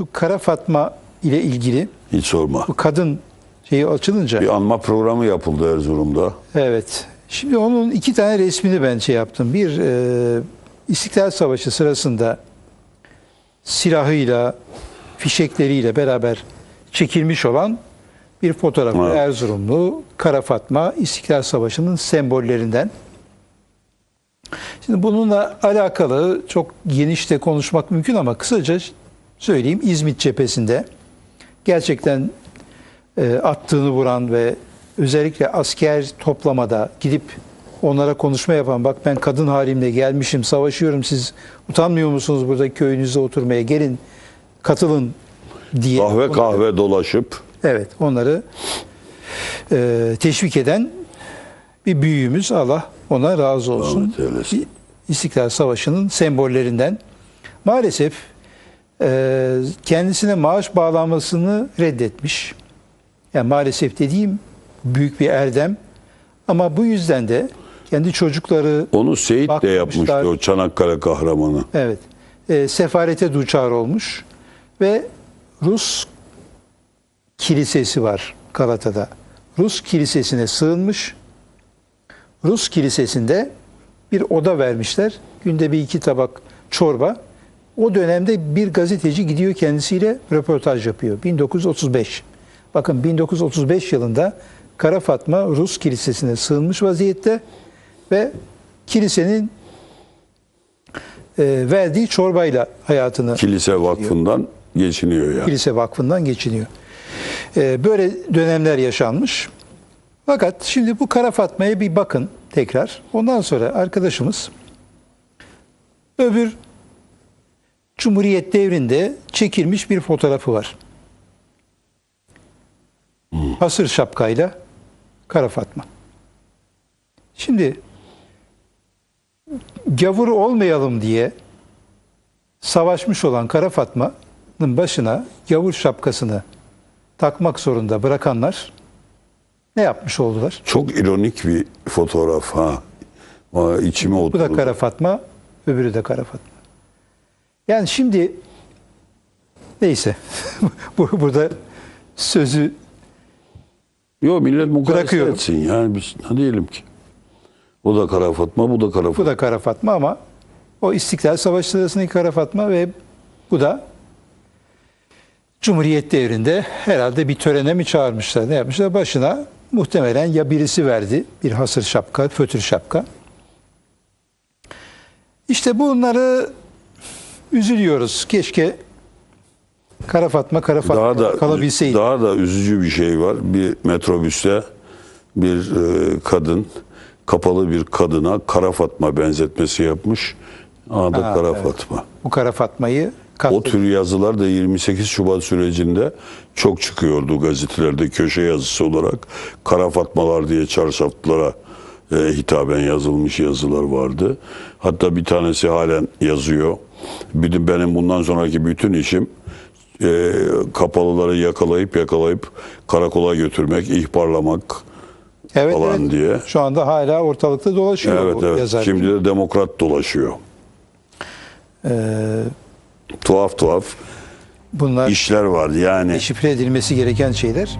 şu Kara Fatma ile ilgili Hiç sorma. bu kadın şeyi açılınca Bir anma programı yapıldı Erzurum'da. evet. Şimdi onun iki tane resmini ben şey yaptım. Bir e, İstiklal Savaşı sırasında silahıyla, fişekleriyle beraber çekilmiş olan bir fotoğrafı Evet. Erzurumlu Kara Fatma İstiklal Savaşı'nın sembollerinden. Şimdi bununla alakalı çok geniş de konuşmak mümkün ama kısaca söyleyeyim İzmit cephesinde gerçekten e, attığını vuran ve özellikle asker toplamada gidip onlara konuşma yapan bak ben kadın halimle gelmişim savaşıyorum siz utanmıyor musunuz burada köyünüzde oturmaya gelin katılın diye Kahve onları- kahve dolaşıp Evet, onları e, teşvik eden bir büyüğümüz Allah ona razı olsun. İstiklal Savaşı'nın sembollerinden. Maalesef kendisine maaş bağlanmasını reddetmiş. Yani maalesef dediğim büyük bir erdem. Ama bu yüzden de kendi çocukları onu Seyit de yapmıştı o Çanakkale kahramanı. Evet. E, sefarete duçar olmuş ve Rus kilisesi var Galata'da. Rus kilisesine sığınmış. Rus kilisesinde bir oda vermişler. Günde bir iki tabak çorba. O dönemde bir gazeteci gidiyor kendisiyle röportaj yapıyor. 1935. Bakın 1935 yılında Kara Fatma Rus kilisesine sığınmış vaziyette ve kilisenin e, verdiği çorbayla hayatını Kilise vakfından geçiniyor yani. kilise vakfından geçiniyor. E, böyle dönemler yaşanmış. Fakat şimdi bu Kara Fatma'ya bir bakın tekrar. Ondan sonra arkadaşımız öbür Cumhuriyet devrinde çekilmiş bir fotoğrafı var. Hasır şapkayla Kara Fatma. Şimdi gavur olmayalım diye savaşmış olan Kara Fatma'nın başına gavur şapkasını takmak zorunda bırakanlar ne yapmış oldular? Çok ironik bir fotoğraf ha. Aa, içime Bu oturdu. da Kara Fatma, öbürü de Kara Fatma. Yani şimdi neyse Bu- burada sözü Yok millet mukayese etsin yani biz ne diyelim ki. O da Kara Fatma, bu da Kara bu Fatma. da Kara Fatma ama o İstiklal Savaşı sırasındaki Kara Fatma ve bu da Cumhuriyet devrinde herhalde bir törene mi çağırmışlar ne yapmışlar başına muhtemelen ya birisi verdi bir hasır şapka, fötür şapka. İşte bunları üzülüyoruz. Keşke Kara Fatma Kara Fatma Daha da kalabilseydi. daha da üzücü bir şey var. Bir metrobüste bir e, kadın kapalı bir kadına Kara Fatma benzetmesi yapmış. Adı Ha, Kara evet. Fatma. Bu Kara Fatma'yı O tür yazılar da 28 Şubat sürecinde çok çıkıyordu gazetelerde köşe yazısı olarak. Kara Fatmalar diye çarşaflara e, hitaben yazılmış yazılar vardı. Hatta bir tanesi halen yazıyor. Bir benim bundan sonraki bütün işim e, kapalıları yakalayıp yakalayıp karakola götürmek, ihbarlamak Evet, falan evet. diye. Şu anda hala ortalıkta dolaşıyor Evet bu evet. yazar. Şimdi de demokrat dolaşıyor. Ee, Tuhaf tuhaf bunlar işler vardı yani. deşifre edilmesi gereken şeyler.